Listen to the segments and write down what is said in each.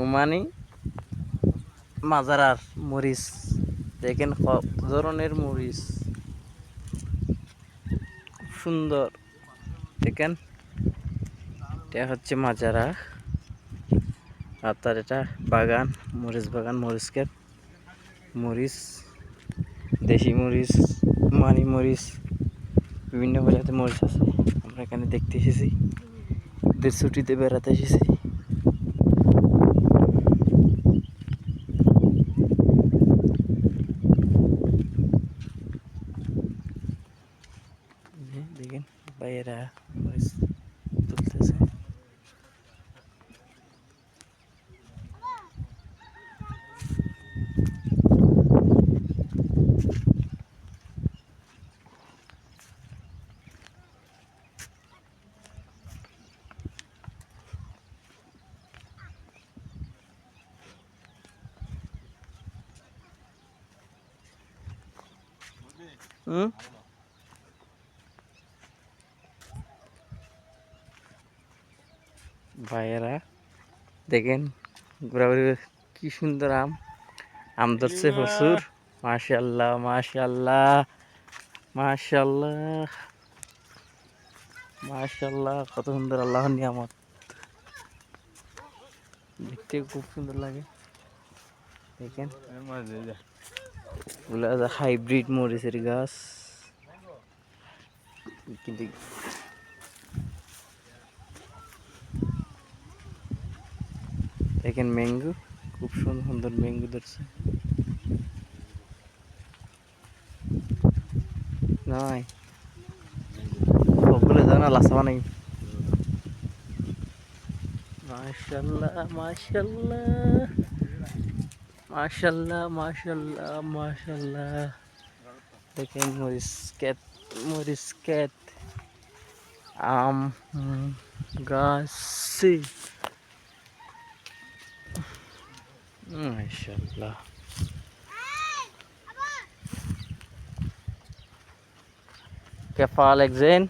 Omani মাজারার মরিচ, দেখেন কত ধরনের মরিচ। সুন্দর, দেখেন। এটা হচ্ছে মাজারা। আর তার এটা বাগান, মরিচ বাগান, মরিচ মরিচ, দেশি মরিচ মানি মরিচ, বিভিন্ন প্রজাতির মরিচ আছে। আমরা এখানে দেখতে এসেছি। ছুটিতে বেড়াতে এসেছি এই যে দেখেন ভাইয়েরা মরিচ তুলতেছে হুম ভাইয়েরা দেখেন ঘোরাঘুরি কি সুন্দর আম। আম ধরছে প্রচুর। মাশাল্লাহ মাশাল্লাহ মাশাল্লাহ মাশাল্লাহ কত সুন্দর আল্লাহ নিয়ামত। দেখতে খুব সুন্দর লাগে। দেখেন। হাইব্রিড মরিচের গাছ। কিন্তু দেখেন ম্যাঙ্গো খুব সুন্দর সুন্দর ম্যাঙ্গো ধরছে। নয় ওগুলো জানা লাসাবা নাই মাশাল্লাহ মাশাল্লাহ মাশাল্লাহ মাশাল্লাহ মাশাল্লাহ দেখেন মরিচ ক্যাত মরিচ আম, গাছে। মাশাল্লাহ কেফা লাগছেন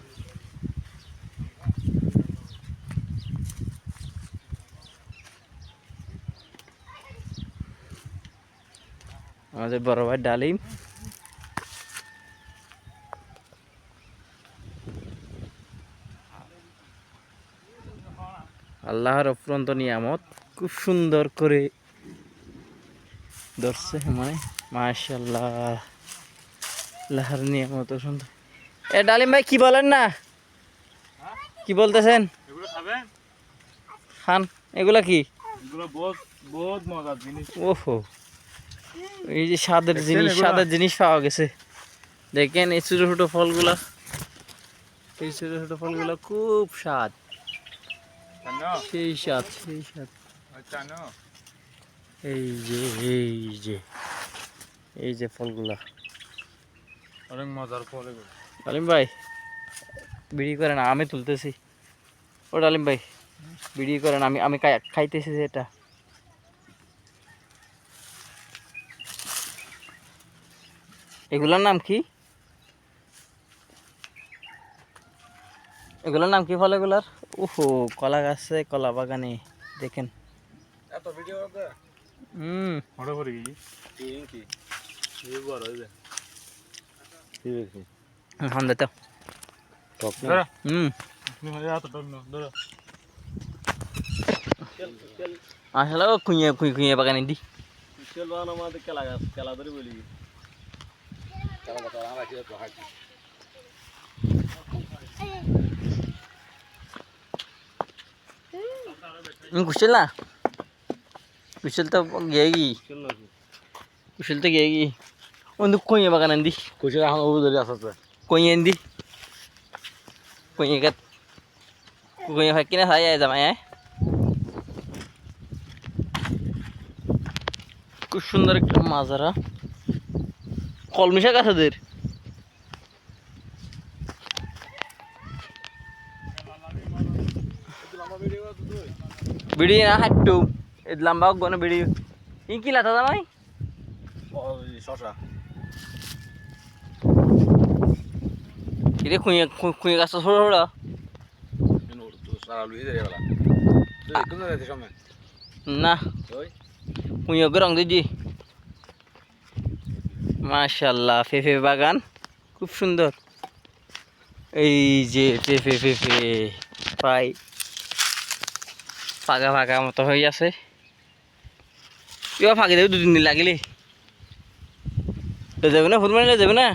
আমাদের বড় ভাই ডালিম। আল্লাহর অফুরন্ত নিয়ামত খুব সুন্দর করে ধরছে মানে মাশাল্লাহ আল্লাহর নিয়ামত সুন্দর এ ডালিম ভাই কি বলেন না? কি বলতেছেন? খান এগুলা কি? ওহো। এই যে স্বাদের জিনিস? স্বাদের জিনিস পাওয়া গেছে। দেখেন এই ছোটো ছোটো ফলগুলা। এই ছোটো ছোটো ফলগুলা খুব স্বাদ। সেই স্বাদ সেই স্বাদ। এই যে এই যে এই যে ফলগুলা। অনেক মজার ফল ডালিম ভাই বিড়ি করেন আমি তুলতেছি। ও ডালিম ভাই বিড়ি করেন আমি আমি খাইতেছি যে এটা এগুলোর নাম কি? এগুলোর নাম কি ফল এগুলার? ওহো কলা গাছে কলা বাগানে দেখেন। এত ভিডিও হুম। মনে করি কি এই বড় হয়ে যায় ঠিক আছে হান দে তো। ধরো। হুম। তুমি হয়ে টক না। ধরো। আসলে খুঁয়ে খুঁয়ে খুঁয়ে বাগানে দি। আমাদের খেলা গাছ খেলা ধরে বলি। কথা আমরা কি তো হাঁটি कुशल ना कुशल तो गएगी চল না कुशल तो गएगी ಒಂದು ಕೊಯ್ಯ ಮಗ ನಂದಿ কুচে এখন ওবু ধরে আসছে ಕೊಯ್ಯ ಅಂದಿ ಕೊಯ್ಯ ಗತ್ ಕೊಯ್ಯ ಹಾಕಿನ ಸಾಯ ಜಮ খুব সুন্দর একটা মাজারা কলমিশা গাছ ওদের বিড়ি না হাঁটটু লম্বা গনে বিড়ি ই কি লাতা জামাই? শশা। এটা খুঁয়ে খুঁয়ে ছোটো সারা সময় না। কুঁয়ো রং দিদি মাশাল্লাহ পেঁপে বাগান। খুব সুন্দর। এই যে পেঁপে পেঁপে প্রায় পাকা পাকা মতো হয়ে আছে। কিবা ফাঁকি দেবে দুদিন দিন লাগিলে। লৈ যাবি না ফুটবল লৈ যাবি না?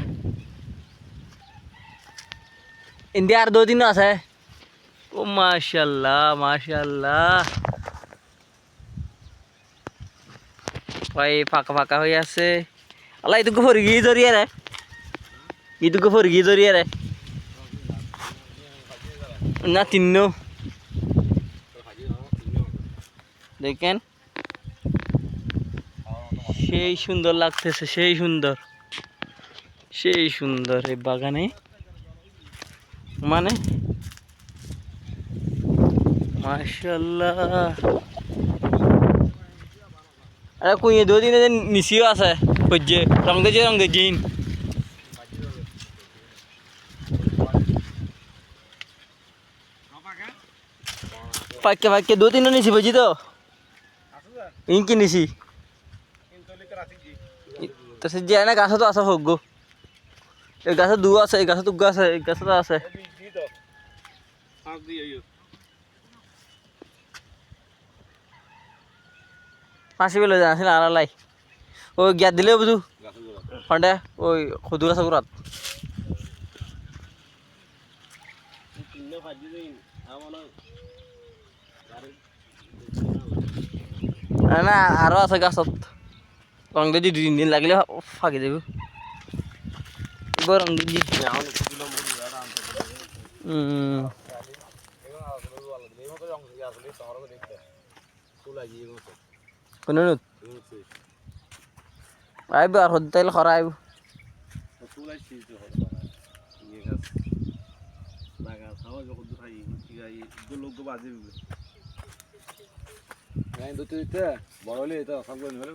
ইন্ডিয়া আর দু আছে। ও মাশাল্লাহ মাশাল্লাহ ভাই, ফাঁকা ফাঁকা হয়ে আছে। আল্লাহ ইতুকু ফরি গিয়ে জড়িয়ে রে ইতুকু ফরি গিয়ে জড়িয়ে রে না তিন্ন দেখেন সেই সুন্দর লাগতেছে, সেই সুন্দর। সেই সুন্দর এই বাগানে। মানে? মাশাল্লাহ আরে কুইয়ে দু দিনে যে নিচিও আছে। সহ্যে রং দেজি রং দেজিন পাইকে পাইকে দু তিনটা নিছি বুঝি তো? ইনকি নিছি তো সে যায় না গাছে তো আছে হোক এই গাছে দু আছে, এই গাছে দুগা আছে, এই গাছে তো আছে। পাঁচি বেলে জানাছিল আর লাই ওই গিয়াত দিলে বুঝু সন্ধ্যা ওই সদু গাছ গুড়াত না আরও আছে গাছত। রং দি দুই দিন লাগিলে ফাঁকি দেব। রং দি উম। কোনো আইব আর হতে তাইলে খরা আইব। বড় হলে এটা সব করে নেবে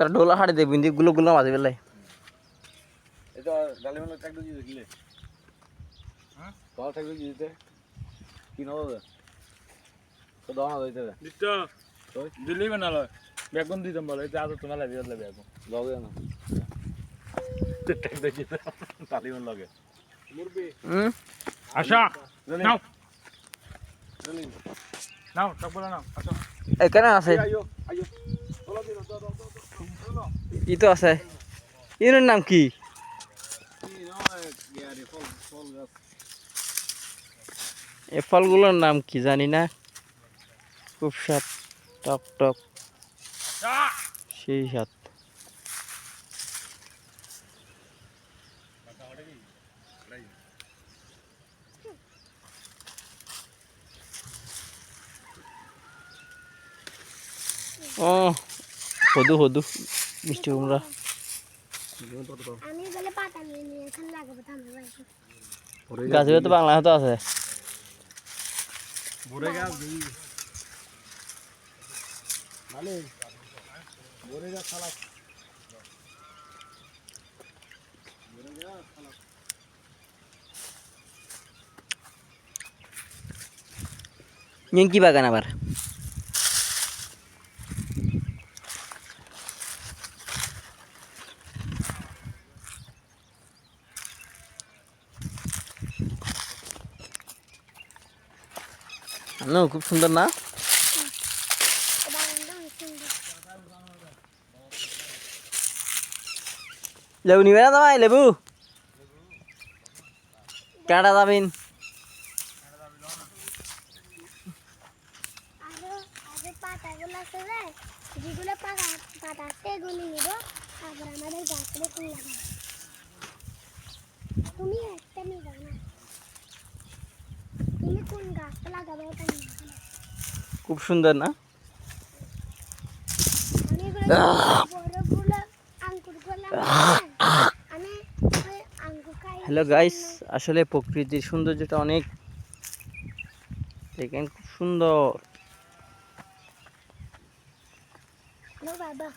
তার ডোলা হাড়ি দেখবি দি গুলো গুলো মাঝে মানে দিয়ে কিলে হ্যাঁ? তোমার ট্রাক্টর কি নেব তো দাও না দিতে দিত দিলেই বানালো বেগুন দিতাম বলো। এটা আজ তোমার বেগুন। লগে না। ট্রাক্টর দিতে তালিবান লগে। মুরবি হুম? আশা নাও। নাও সব বলে নাও। আসো। এখানে আছে। আইও আইও ই তো আছে? ইনের নাম কি? এ ফলগুলোর নাম কি জানি না। খুব স্বাদ টক টক সেই স্বাদ। ও। হদু হদু মিষ্টি কুমড়া। আমি বলে পাতা নিয়ে নিয়ে এখানে লাগাবো তো গাছের তো বাংলা হতো আছে নিঙ্কি বাগান আবার? না, খুব সুন্দর না? লেবু নিবে না তোমায়? লেবু? কেনাটা যাবেন যেগুলো নিব তুমি একটা যাও না তুমি কোন গাছটা লাগাবে ওটা নিয়ে যাও খুব সুন্দর না? হ্যালো গাইস আসলে প্রকৃতির সৌন্দর্যটা অনেক। দেখেন খুব সুন্দর। বাবা বাবা।